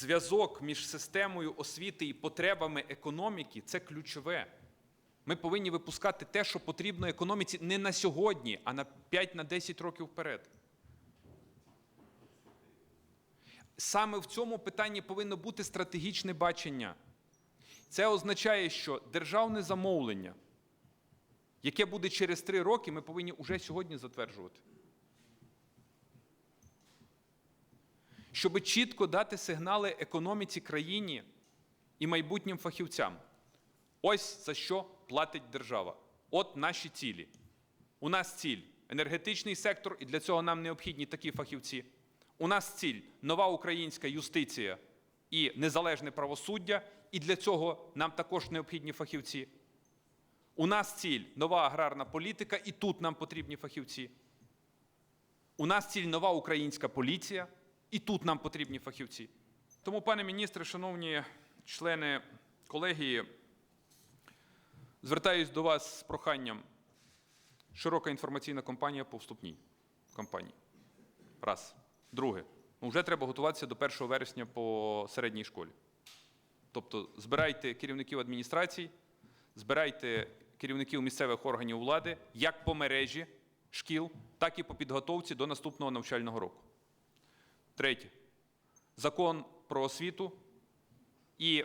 зв'язок між системою освіти і потребами економіки це ключове. Ми повинні випускати те, що потрібно економіці не на сьогодні, а на 5-10 років вперед. Саме в цьому питанні повинно бути стратегічне бачення. Це означає, що державне замовлення, яке буде через три роки, ми повинні уже сьогодні затверджувати. Щоб чітко дати сигнали економіці країні і майбутнім фахівцям. Ось за що платить держава. От наші цілі. У нас ціль енергетичний сектор, і для цього нам необхідні такі фахівці. У нас ціль нова українська юстиція і незалежне правосуддя, і для цього нам також необхідні фахівці. У нас ціль нова аграрна політика, і тут нам потрібні фахівці. У нас ціль нова українська поліція, і тут нам потрібні фахівці. Тому, пане міністре, шановні члени колегії, звертаюсь до вас з проханням. Широка інформаційна кампанія по вступній кампанії. Раз. Друге. Ну, вже треба готуватися до 1 вересня по середній школі. Тобто збирайте керівників адміністрацій, збирайте керівників місцевих органів влади як по мережі шкіл, так і по підготовці до наступного навчального року. Третє. Закон про освіту і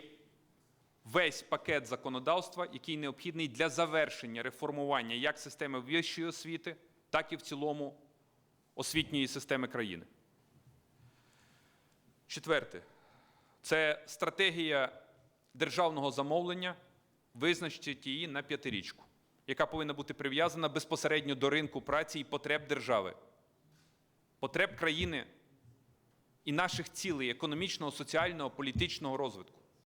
весь пакет законодавства, який необхідний для завершення реформування як системи вищої освіти, так і в цілому освітньої системи країни. Четверте. Це стратегія державного замовлення, визначити її на п'ятирічку, яка повинна бути прив'язана безпосередньо до ринку праці і потреб держави, потреб країни і наших цілей економічного, соціального, політичного розвитку.